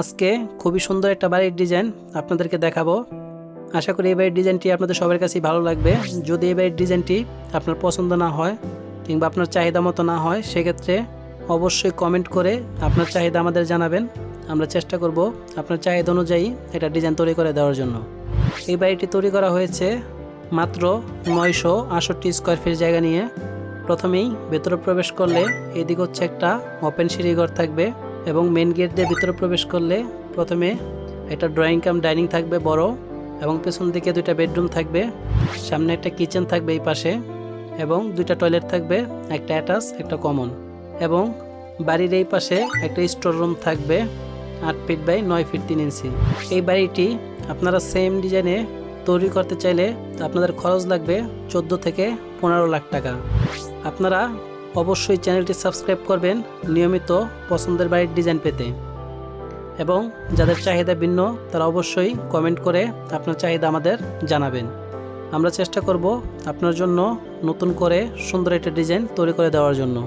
আজকে খুবই সুন্দর একটা বাড়ির ডিজাইন আপনাদেরকে দেখাবো। আশা করি এই বাড়ির ডিজাইনটি আপনাদের সবার কাছেই ভালো লাগবে। যদি এই বাড়ির ডিজাইনটি আপনার পছন্দ না হয় কিংবা আপনার চাহিদা মতো না হয়, সেক্ষেত্রে অবশ্যই কমেন্ট করে আপনার চাহিদা আমাদের জানাবেন। আমরা চেষ্টা করব আপনার চাহিদা অনুযায়ী এটা ডিজাইন তৈরি করে দেওয়ার জন্য। এই বাড়িটি তৈরি করা হয়েছে মাত্র নয়শো আটষট্টি স্কোয়ার ফিট জায়গা নিয়ে। প্রথমেই ভেতরে প্রবেশ করলে এদিক হচ্ছে একটা ওপেন সিঁড়িঘর থাকবে। এবং মেন গেট দিয়ে ভিতরে প্রবেশ করলে প্রথমে একটা ড্রয়িং কাম ডাইনিং থাকবে বড় এবং পেছন দিকে দুইটা বেডরুম থাকবে, সামনে একটা কিচেন থাকবে এই পাশে এবং দুইটা টয়লেট থাকবে, একটা অ্যাটাচ একটা কমন এবং বাড়ির এই পাশে একটা স্টোর রুম থাকবে আট ফিট বাই নয় ফিট তিন ইঞ্চি এই বাড়িটি আপনারা সেম ডিজাইনে তৈরি করতে চাইলে আপনাদের খরচ লাগবে চোদ্দ থেকে পনেরো লাখ টাকা। আপনারা অবশ্যই চ্যানেলটি সাবস্ক্রাইব করবেন নিয়মিত পছন্দের বাড়ির ডিজাইন পেতে। এবং যাদের চাহিদা ভিন্ন, তারা অবশ্যই কমেন্ট করে আপনার চাহিদা আমাদের জানাবেন। আমরা চেষ্টা করব আপনার জন্য নতুন করে সুন্দর একটা ডিজাইন তৈরি করে দেওয়ার জন্য।